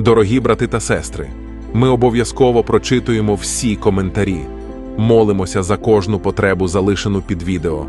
Дорогі брати та сестри, ми обов'язково прочитуємо всі коментарі, молимося за кожну потребу, залишену під відео.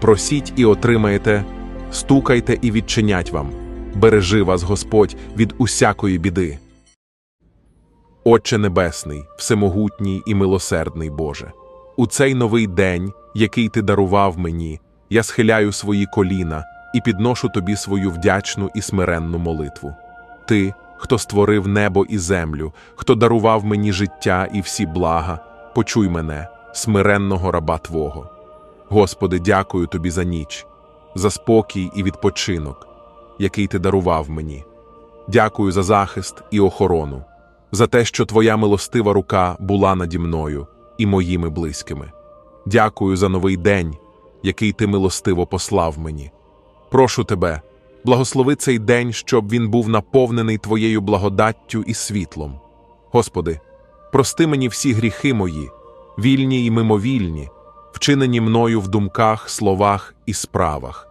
Просіть і отримаєте, стукайте і відчинять вам. Бережи вас Господь від усякої біди. Отче Небесний, всемогутній і милосердний Боже, у цей новий день, який ти дарував мені, я схиляю свої коліна і підношу тобі свою вдячну і смиренну молитву. Ти, хто створив небо і землю, хто дарував мені життя і всі блага, почуй мене, смиренного раба Твого. Господи, дякую тобі за ніч, за спокій і відпочинок, який ти дарував мені. Дякую за захист і охорону, за те, що Твоя милостива рука була наді мною і моїми близькими. Дякую за новий день, який ти милостиво послав мені. Прошу тебе, благослови цей день, щоб він був наповнений Твоєю благодаттю і світлом. Господи, прости мені всі гріхи мої, вільні і мимовільні, вчинені мною в думках, словах і справах.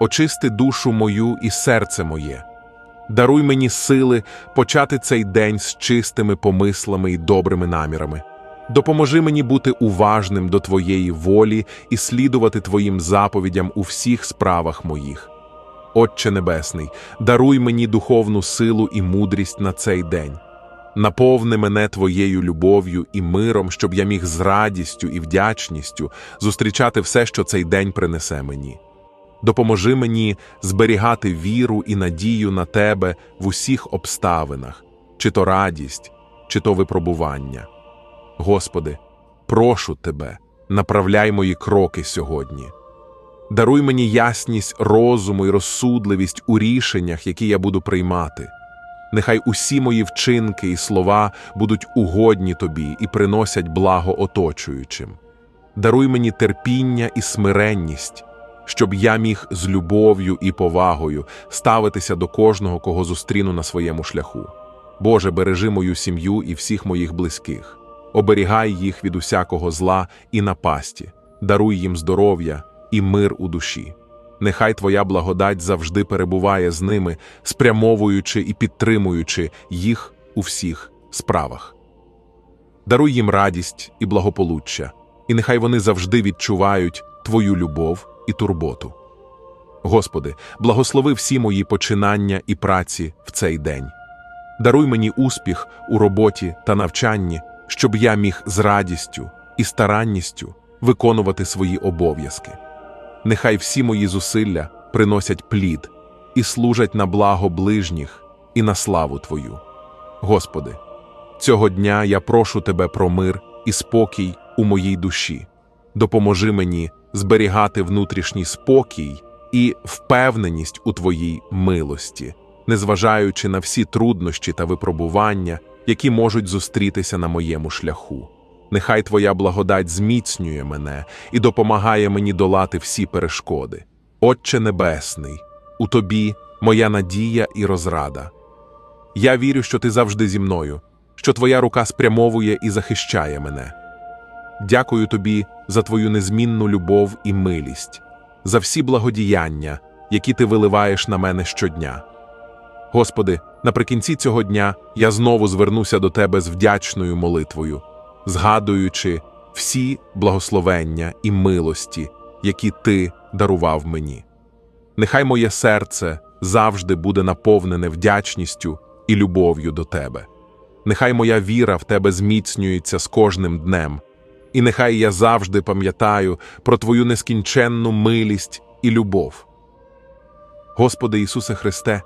Очисти душу мою і серце моє. Даруй мені сили почати цей день з чистими помислами і добрими намірами. Допоможи мені бути уважним до Твоєї волі і слідувати Твоїм заповідям у всіх справах моїх. Отче Небесний, даруй мені духовну силу і мудрість на цей день. Наповни мене Твоєю любов'ю і миром, щоб я міг з радістю і вдячністю зустрічати все, що цей день принесе мені. Допоможи мені зберігати віру і надію на Тебе в усіх обставинах, чи то радість, чи то випробування. Господи, прошу Тебе, направляй мої кроки сьогодні. Даруй мені ясність розуму і розсудливість у рішеннях, які я буду приймати. Нехай усі мої вчинки і слова будуть угодні тобі і приносять благо оточуючим. Даруй мені терпіння і смиренність, щоб я міг з любов'ю і повагою ставитися до кожного, кого зустріну на своєму шляху. Боже, бережи мою сім'ю і всіх моїх близьких, оберігай їх від усякого зла і напасті, даруй їм здоров'я і мир у душі. Нехай Твоя благодать завжди перебуває з ними, спрямовуючи і підтримуючи їх у всіх справах. Даруй їм радість і благополуччя, і нехай вони завжди відчувають Твою любов і турботу. Господи, благослови всі мої починання і праці в цей день. Даруй мені успіх у роботі та навчанні, щоб я міг з радістю і старанністю виконувати свої обов'язки. Нехай всі мої зусилля приносять плід і служать на благо ближніх і на славу Твою. Господи, цього дня я прошу Тебе про мир і спокій у моїй душі. Допоможи мені зберігати внутрішній спокій і впевненість у Твоїй милості, незважаючи на всі труднощі та випробування, які можуть зустрітися на моєму шляху. Нехай Твоя благодать зміцнює мене і допомагає мені долати всі перешкоди. Отче Небесний, у Тобі моя надія і розрада. Я вірю, що Ти завжди зі мною, що Твоя рука спрямовує і захищає мене. Дякую Тобі за Твою незмінну любов і милість, за всі благодіяння, які Ти виливаєш на мене щодня. Господи, наприкінці цього дня я знову звернуся до Тебе з вдячною молитвою, згадуючи всі благословення і милості, які Ти дарував мені. Нехай моє серце завжди буде наповнене вдячністю і любов'ю до Тебе. Нехай моя віра в Тебе зміцнюється з кожним днем, і нехай я завжди пам'ятаю про Твою нескінченну милість і любов. Господи Ісусе Христе,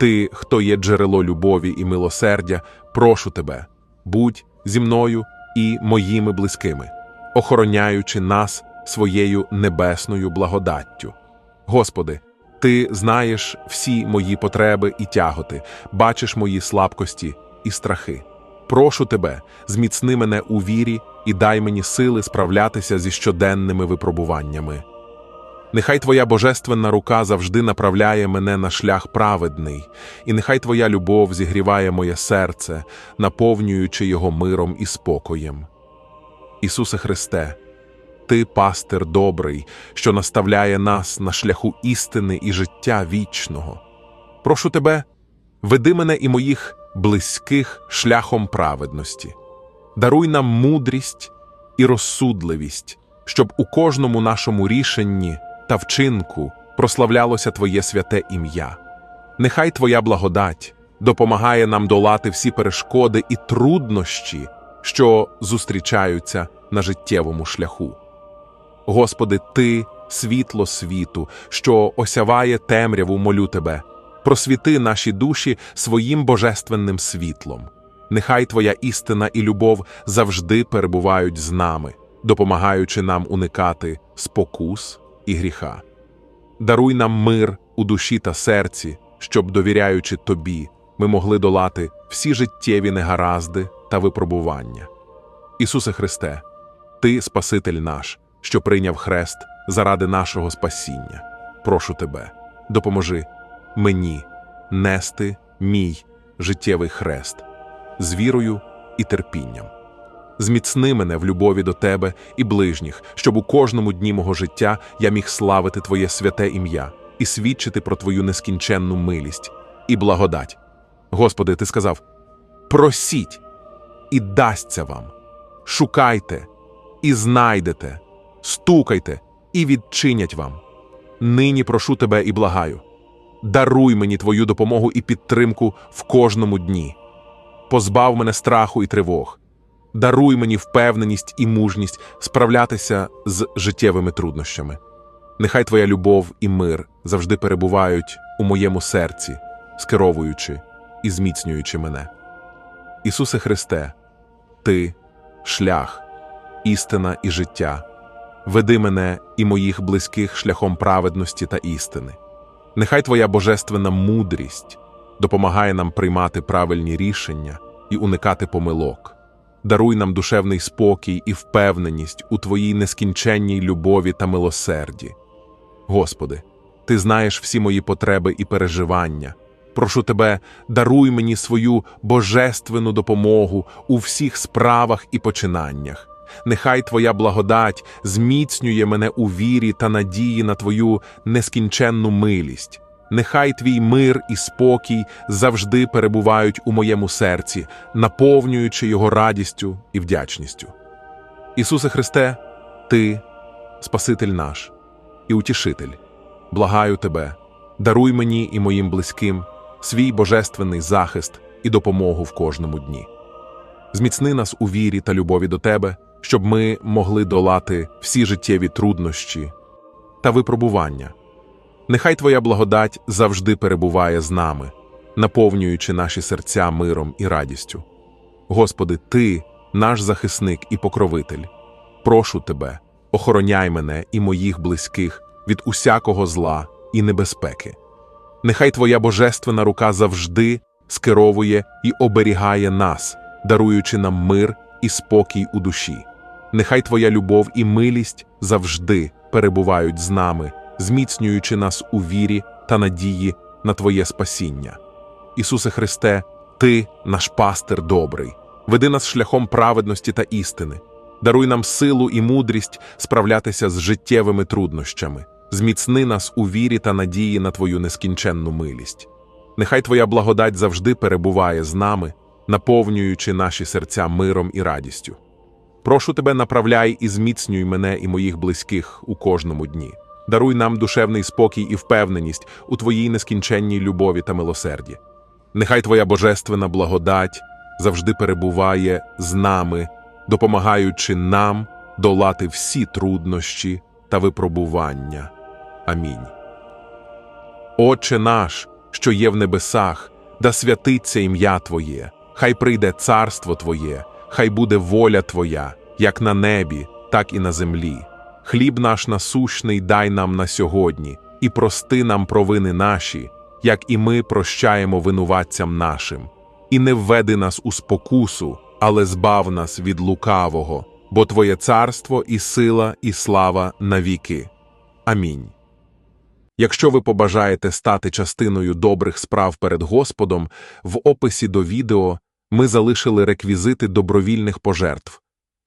Ти, хто є джерело любові і милосердя, прошу Тебе, будь зі мною і моїми близькими, охороняючи нас своєю небесною благодаттю. Господи, Ти знаєш всі мої потреби і тяготи, бачиш мої слабкості і страхи. Прошу Тебе, зміцни мене у вірі і дай мені сили справлятися зі щоденними випробуваннями. Нехай Твоя божественна рука завжди направляє мене на шлях праведний, і нехай Твоя любов зігріває моє серце, наповнюючи його миром і спокоєм. Ісусе Христе, Ти пастир добрий, що наставляє нас на шляху істини і життя вічного. Прошу Тебе, веди мене і моїх близьких шляхом праведності. Даруй нам мудрість і розсудливість, щоб у кожному нашому рішенні та вчинку прославлялося Твоє святе ім'я. Нехай Твоя благодать допомагає нам долати всі перешкоди і труднощі, що зустрічаються на життєвому шляху. Господи, Ти світло світу, що осяває темряву, молю Тебе, просвіти наші душі своїм божественним світлом. Нехай Твоя істина і любов завжди перебувають з нами, допомагаючи нам уникати спокус і гріха. Даруй нам мир у душі та серці, щоб, довіряючи Тобі, ми могли долати всі життєві негаразди та випробування. Ісусе Христе, Ти Спаситель наш, що прийняв хрест заради нашого спасіння. Прошу Тебе, допоможи мені нести мій життєвий хрест з вірою і терпінням. Зміцни мене в любові до Тебе і ближніх, щоб у кожному дні мого життя я міг славити Твоє святе ім'я і свідчити про Твою нескінченну милість і благодать. Господи, Ти сказав: просіть, і дасться вам, шукайте і знайдете, стукайте і відчинять вам. Нині прошу тебе і благаю. Даруй мені Твою допомогу і підтримку в кожному дні. Позбав мене страху і тривог. Даруй мені впевненість і мужність справлятися з життєвими труднощами. Нехай Твоя любов і мир завжди перебувають у моєму серці, скеровуючи і зміцнюючи мене. Ісусе Христе, Ти шлях, істина і життя. Веди мене і моїх близьких шляхом праведності та істини. Нехай Твоя божественна мудрість допомагає нам приймати правильні рішення і уникати помилок. Даруй нам душевний спокій і впевненість у Твоїй нескінченній любові та милосерді. Господи, Ти знаєш всі мої потреби і переживання. Прошу Тебе, даруй мені свою божественну допомогу у всіх справах і починаннях. Нехай Твоя благодать зміцнює мене у вірі та надії на Твою нескінченну милість. Нехай Твій мир і спокій завжди перебувають у моєму серці, наповнюючи його радістю і вдячністю. Ісусе Христе, Ти, Спаситель наш і Утішитель, благаю Тебе, даруй мені і моїм близьким свій божественний захист і допомогу в кожному дні. Зміцни нас у вірі та любові до Тебе, щоб ми могли долати всі життєві труднощі та випробування. Нехай Твоя благодать завжди перебуває з нами, наповнюючи наші серця миром і радістю. Господи, Ти, наш захисник і покровитель, прошу Тебе, охороняй мене і моїх близьких від усякого зла і небезпеки. Нехай Твоя божественна рука завжди скеровує і оберігає нас, даруючи нам мир і спокій у душі. Нехай Твоя любов і милість завжди перебувають з нами, зміцнюючи нас у вірі та надії на Твоє спасіння. Ісусе Христе, Ти наш пастир добрий, веди нас шляхом праведності та істини, даруй нам силу і мудрість справлятися з життєвими труднощами, зміцни нас у вірі та надії на Твою нескінченну милість. Нехай Твоя благодать завжди перебуває з нами, наповнюючи наші серця миром і радістю. Прошу тебе, направляй і зміцнюй мене і моїх близьких у кожному дні. Даруй нам душевний спокій і впевненість у Твоїй нескінченній любові та милосерді. Нехай Твоя божественна благодать завжди перебуває з нами, допомагаючи нам долати всі труднощі та випробування. Амінь. Отче наш, що є в небесах, да святиться ім'я Твоє, хай прийде царство Твоє, хай буде воля Твоя, як на небі, так і на землі. Хліб наш насущний дай нам на сьогодні, і прости нам провини наші, як і ми прощаємо винуватцям нашим. І не введи нас у спокусу, але збав нас від лукавого, бо Твоє царство і сила, і слава навіки. Амінь. Якщо ви побажаєте стати частиною добрих справ перед Господом, в описі до відео ми залишили реквізити добровільних пожертв.